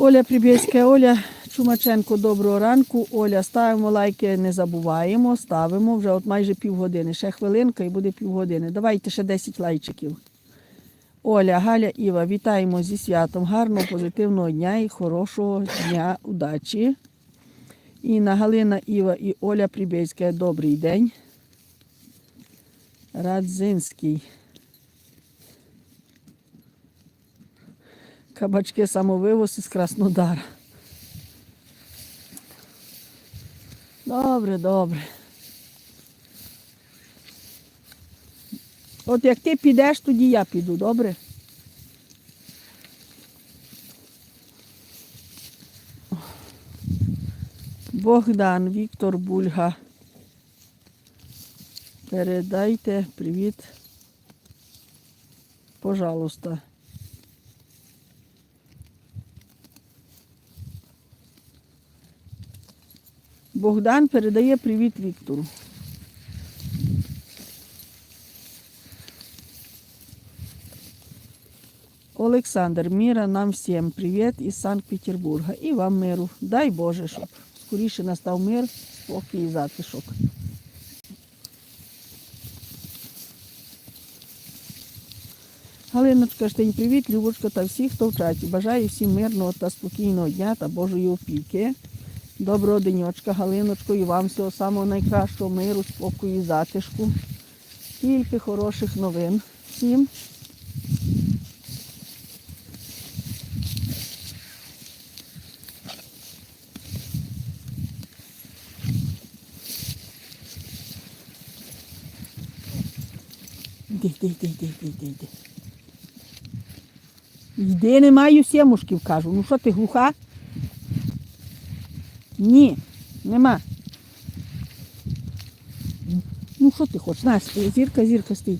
Оля Прибєцька, Оля Чумаченко, доброго ранку. Оля, ставимо лайки, не забуваємо, ставимо вже от майже півгодини. Ще хвилинка і буде півгодини. Давайте ще 10 лайчиків. Оля, Галя, Іва, вітаємо зі святом. Гарного, позитивного дня і хорошого дня, удачі. Інна, Галина, Іва і Оля Прибєцька, добрий день. Радзинський. Кабачки самовивоз із Краснодара. Добре, добре. От як ти підеш, тоді я піду, добре? Богдан, Віктор Бульга. Передайте привіт. Пожалуйста. Богдан передає привіт Віктору. Олександр, Міра, нам всім привіт із Санкт-Петербурга. І вам миру. Дай Боже, щоб скоріше настав мир, спокій і затишок. Галиночка Штень, привіт, Любочка та всі, хто в чаті. Бажаю всім мирного та спокійного дня та Божої опіки. Доброго денечка, Галиночко, і вам всього самого найкращого миру, спокою і затишку. Тільки хороших новин всім. Йди, йди, йди, йди, йди, йди, йди. Йди, не маю сімушків, кажу. Ну що ти глуха? Ні, нема. Ну що ти хочеш? На, стій, зірка, зірка, стій.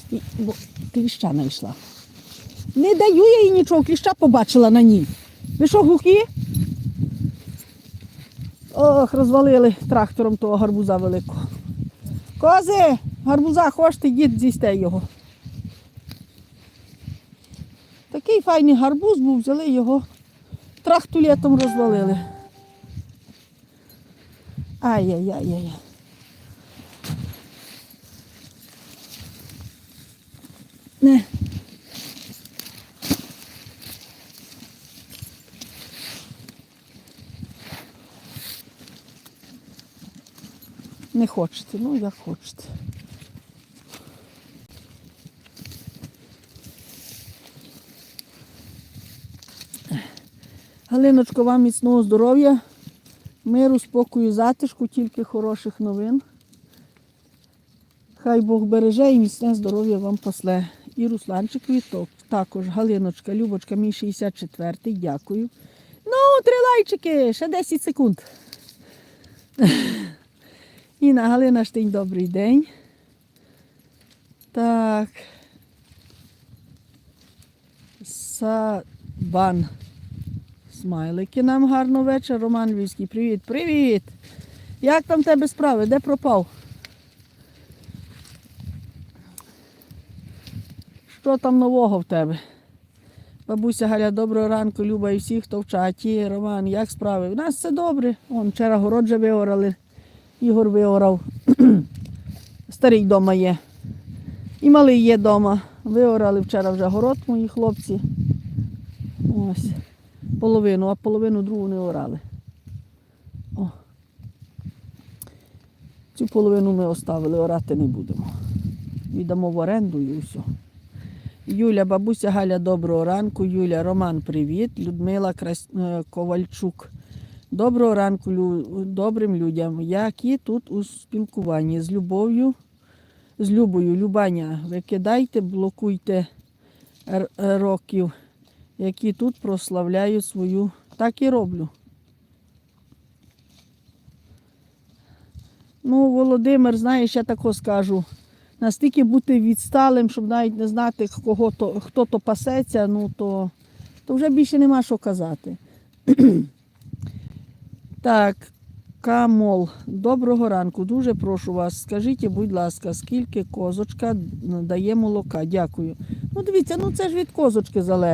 Стій, бо кліща знайшла. Не даю я їй нічого, кліща побачила на ній. Ви що, глухі? Ох, розвалили трактором того гарбуза великого. Кози, гарбуза хочете, йдіть з'їсте його. Такий файний гарбуз був, взяли його, трактулетом розвалили. Ай-яй-яй-яй. Не. Не хочете, ну як хочете. Галиночко, вам міцного здоров'я, миру, спокою, затишку, тільки хороших новин. Хай Бог береже і міцне здоров'я вам после. І Русланчикові також. Галиночка, Любочка, мій 64-й, дякую. Ну, три лайчики, ще 10 секунд. Інна Галина Штинь, добрий день. Так. Сабан. Смайлики нам гарно вечір. Роман Львівський, привіт, привіт! Як там тебе справи? Де пропав? Що там нового в тебе? Бабуся Галя, доброго ранку, Люба і всі, хто в чаті. Роман, як справи? У нас все добре. Вон вчора город же виорали. Ігор виорав. Старий вдома є. І малий є вдома. Виорали вчора вже город мої хлопці. Ось. Половину, а половину другу не орали. О. Цю половину ми оставили, орати не будемо. Віддамо в оренду і все. Юля, бабуся Галя, доброго ранку. Юля, Роман, привіт. Людмила Крас... е, Ковальчук. Доброго ранку лю... добрим людям, які тут у спілкуванні з любов'ю, з любою. Любаня, викидайте, блокуйте років, які тут прославляють свою. Так і роблю. Ну, Володимир, знаєш, я тако скажу. Настільки бути відсталим, щоб навіть не знати, кого то, хто то пасеться, ну то, то вже більше нема що казати. так, Камол, доброго ранку. Дуже прошу вас. Скажіть, будь ласка, скільки козочка дає молока? Дякую. Ну, дивіться, ну це ж від козочки залежить.